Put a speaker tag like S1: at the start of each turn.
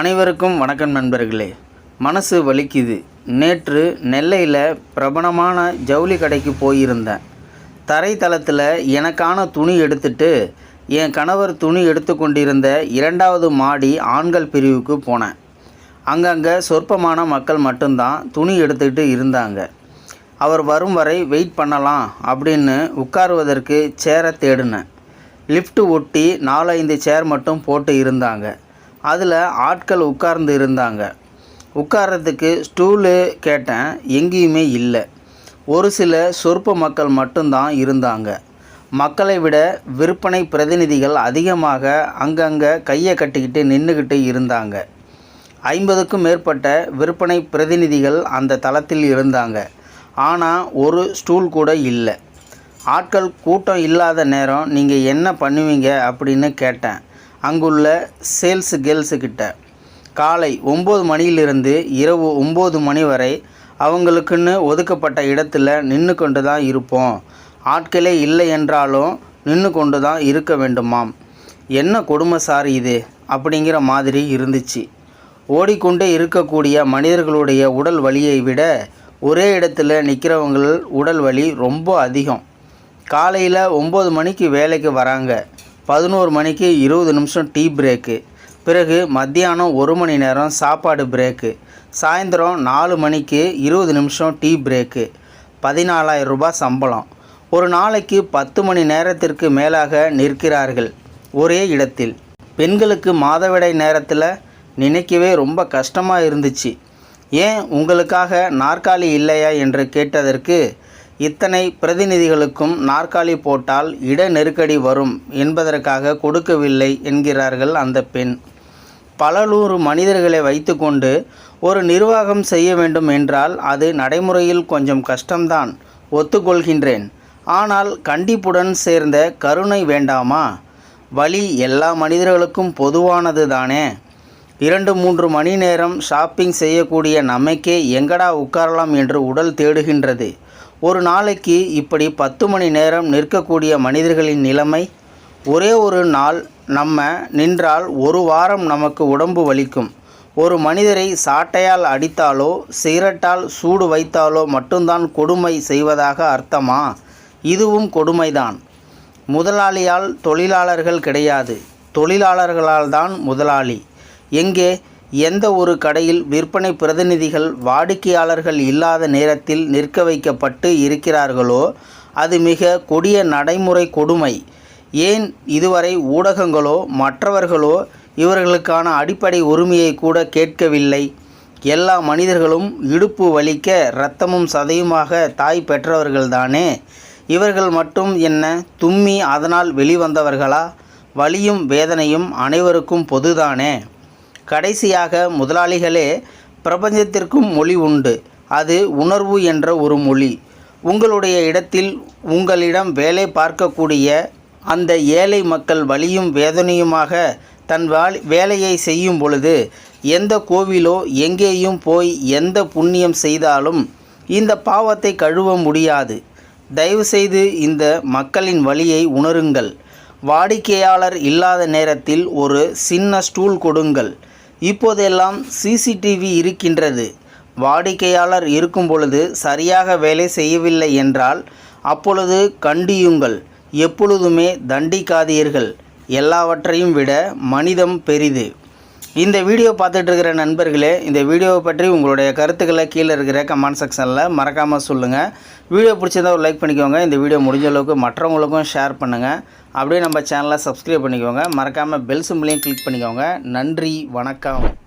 S1: அனைவருக்கும் வணக்கம் நண்பர்களே. மனசு வலிக்குது. நேற்று நெல்லையில் பிரபலமான ஜவுளி கடைக்கு போயிருந்தேன். தரைத்தளத்தில் எனக்கான துணி எடுத்துட்டு என் கணவர் துணி எடுத்து கொண்டிருந்த இரண்டாவது மாடி ஆண்கள் பிரிவுக்கு போனேன். அங்கங்கே சொற்பமான மக்கள் மட்டும்தான் துணி எடுத்துக்கிட்டு இருந்தாங்க. அவர் வரும் வரை வெயிட் பண்ணலாம் அப்படின்னு உட்காருவதற்கு சேரை தேடினேன். லிஃப்ட்டு ஒட்டி நாலஞ்சு சேர் மட்டும் போட்டு இருந்தாங்க. அதில் ஆட்கள் உட்கார்ந்து இருந்தாங்க. உட்கார்றதுக்கு ஸ்டூலு கேட்டேன் எங்கேயுமே இல்லை. ஒரு சில சொற்ப மக்கள் மட்டும்தான் இருந்தாங்க. மக்களை விட விற்பனை பிரதிநிதிகள் அதிகமாக அங்கங்கே கையை கட்டிக்கிட்டு நின்றுக்கிட்டு இருந்தாங்க. ஐம்பதுக்கும் மேற்பட்ட விற்பனை பிரதிநிதிகள் அந்த தளத்தில் இருந்தாங்க. ஆனால் ஒரு ஸ்டூல் கூட இல்லை. ஆட்கள் கூட்டம் இல்லாத நேரம் நீங்கள் என்ன பண்ணுவீங்க அப்படின்னு கேட்டேன். அங்குள்ள சேல்ஸ் கேர்ள்ஸுக்கிட்ட. காலை ஒம்பது மணியிலிருந்து இரவு ஒம்பது மணி வரை அவங்களுக்குன்னு ஒதுக்கப்பட்ட இடத்துல நின்று கொண்டு தான் இருப்போம். ஆட்களே இல்லை என்றாலும் நின்று கொண்டு தான் இருக்க வேண்டுமாம். என்ன கொடுமை சார் இது? அப்படிங்கிற மாதிரி இருந்துச்சு. ஓடிக்கொண்டே இருக்கக்கூடிய மனிதர்களுடைய உடல் வலியை விட ஒரே இடத்துல நிற்கிறவங்கள் உடல் வலி ரொம்ப அதிகம். காலையில் ஒம்பது மணிக்கு வேலைக்கு வராங்க. பதினோரு மணிக்கு இருபது நிமிஷம் டீ பிரேக்கு. பிறகு மத்தியானம் ஒரு மணி நேரம் சாப்பாடு பிரேக்கு. சாயந்தரம் நாலு மணிக்கு இருபது நிமிஷம் டீ பிரேக்கு. பதினாலாயிரம் ரூபாய் சம்பளம். ஒரு நாளைக்கு பத்து மணி நேரத்திற்கு மேலாக நிற்கிறார்கள் ஒரே இடத்தில். பெண்களுக்கு மாதவிடை நேரத்தில் நினைக்கவே ரொம்ப கஷ்டமாக இருந்துச்சு. ஏன் உங்களுக்காக நாற்காலி இல்லையா என்று கேட்டதற்கு இத்தனை பிரதிநிதிகளுக்கும் நாற்காலி போட்டால் இட நெருக்கடி வரும் என்பதற்காக கொடுக்கவில்லை என்கிறார்கள் அந்த பெண். பல நூறு மனிதர்களை வைத்துக்கொண்டு ஒரு நிர்வாகம் செய்ய வேண்டும் என்றால் அது நடைமுறையில் கொஞ்சம் கஷ்டம்தான் ஒத்துக்கொள்கின்றேன். ஆனால் கண்டிப்புடன் சேர்ந்த கருணை வேண்டாமா? வழி எல்லா மனிதர்களுக்கும் பொதுவானது தானே. இரண்டு மூன்று மணி நேரம் ஷாப்பிங் செய்யக்கூடிய நமக்கே எங்கடா உட்காரலாம் என்று உடல் தேடுகின்றது. ஒரு நாளைக்கு இப்படி பத்து மணி நேரம் நிற்கக்கூடிய மனிதர்களின் நிலைமை ஒரே ஒரு நாள் நம்ம நின்றால் ஒரு வாரம் நமக்கு உடம்பு வலிக்கும். ஒரு மனிதரை சாட்டையால் அடித்தாலோ சிகரெட்டால் சூடு வைத்தாலோ மட்டும்தான் கொடுமை செய்வதாக அர்த்தமா? இதுவும் கொடுமைதான். முதலாளியால் தொழிலாளர்கள் கிடையாது. தொழிலாளர்களால் தான் முதலாளி. எங்கே? எந்த ஒரு கடையில் விற்பனை பிரதிநிதிகள் வாடிக்கையாளர்கள் இல்லாத நேரத்தில் நிற்க வைக்கப்பட்டு இருக்கிறார்களோ அது மிக கொடிய நடைமுறை கொடுமை. ஏன் இதுவரை ஊடகங்களோ மற்றவர்களோ இவர்களுக்கான அடிப்படை உரிமையை கூட கேட்கவில்லை. எல்லா மனிதர்களும் இடுப்பு வலிக்க இரத்தமும் சதையுமாக தாய் பெற்றவர்கள்தானே? இவர்கள் மட்டும் என்ன தும்மி அதனால் வெளிவந்தவர்களா? வலியும் வேதனையும் அனைவருக்கும் பொதுதானே? கடைசியாக முதலாளிகளே பிரபஞ்சத்திற்கும் மொழி உண்டு. அது உணர்வு என்ற ஒரு மொழி. உங்களுடைய இடத்தில் உங்களிடம் வேலை பார்க்கக்கூடிய அந்த ஏழை மக்கள் வலியும் வேதனையுமாக தன் வால் வேலையை செய்யும் பொழுது எந்த கோவிலோ எங்கேயும் போய் எந்த புண்ணியம் செய்தாலும் இந்த பாவத்தை கழுவ முடியாது. தயவுசெய்து இந்த மக்களின் வழியை உணருங்கள். வாடிக்கையாளர் இல்லாத நேரத்தில் ஒரு சின்ன ஸ்டூல் கொடுங்கள். இப்போதெல்லாம் சிசிடிவி இருக்கின்றது. வாடிக்கையாளர் இருக்கும் பொழுது சரியாக வேலை செய்யவில்லை என்றால் அப்பொழுது கண்டியுங்கள். எப்பொழுதுமே தண்டிக்காதீர்கள். எல்லாவற்றையும் விட மனிதம் பெரிது. இந்த வீடியோ பார்த்துட்டு இருக்கிற நண்பர்களே இந்த வீடியோவை பற்றி உங்களுடைய கருத்துக்களை கீழே இருக்கிற கமெண்ட் செக்ஷனில் மறக்காமல் சொல்லுங்கள் வீடியோ பிடிச்சிருந்தால் ஒரு லைக் பண்ணிக்கோங்க. இந்த வீடியோ முடிஞ்ச அளவுக்கு மற்றவங்களுக்கும் ஷேர் பண்ணுங்கள் அப்படியே நம்ம சேனலை சப்ஸ்கிரைப் பண்ணிக்கோங்க. மறக்காமல் பெல் சிம்பிளையும் கிளிக் பண்ணிக்கோங்க. நன்றி வணக்கம்.